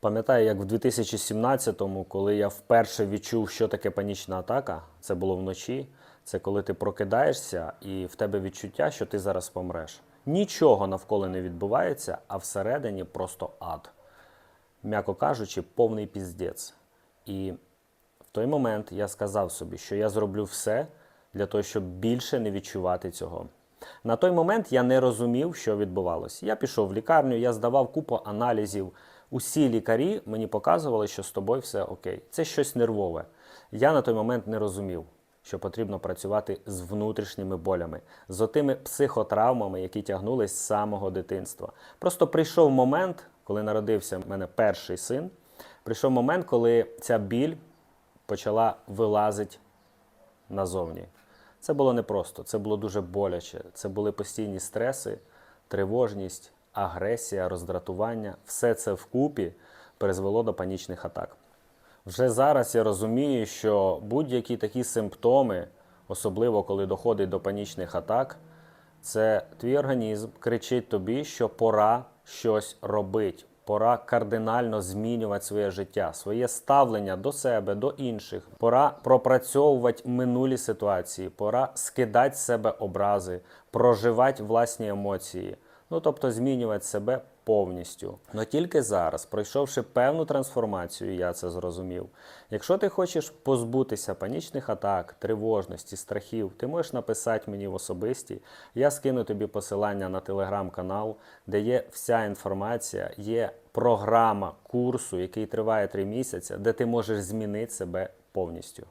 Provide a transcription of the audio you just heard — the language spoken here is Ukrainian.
Пам'ятаю, як в 2017-му, коли я вперше відчув, що таке панічна атака, це було вночі. Це коли ти прокидаєшся і в тебе відчуття, що ти зараз помреш. Нічого навколо не відбувається, а всередині просто ад. М'яко кажучи, повний піздець. І в той момент я сказав собі, що я зроблю все для того, щоб більше не відчувати цього. На той момент я не розумів, що відбувалося. Я пішов в лікарню, я здавав купу аналізів. Усі лікарі мені показували, що з тобою все окей. Це щось нервове. Я на той момент не розумів, що потрібно працювати з внутрішніми болями, з отими психотравмами, які тягнулись з самого дитинства. Просто прийшов момент, коли народився в мене перший син. Прийшов момент, коли ця біль почала вилазити назовні. Це було непросто, це було дуже боляче. Це були постійні стреси, тривожність, агресія, роздратування. Все це вкупі призвело до панічних атак. Вже зараз я розумію, що будь-які такі симптоми, особливо коли доходить до панічних атак, це твій організм кричить тобі, що пора щось робити. Пора кардинально змінювати своє життя, своє ставлення до себе, до інших. Пора пропрацьовувати минулі ситуації, пора скидати з себе образи, проживати власні емоції. Ну тобто змінювати себе повністю. Но тільки зараз, пройшовши певну трансформацію, я це зрозумів. Якщо ти хочеш позбутися панічних атак, тривожності, страхів, ти можеш написати мені в особисті. Я скину тобі посилання на телеграм-канал, де є вся інформація, є програма курсу, який триває три місяці, де ти можеш змінити себе повністю.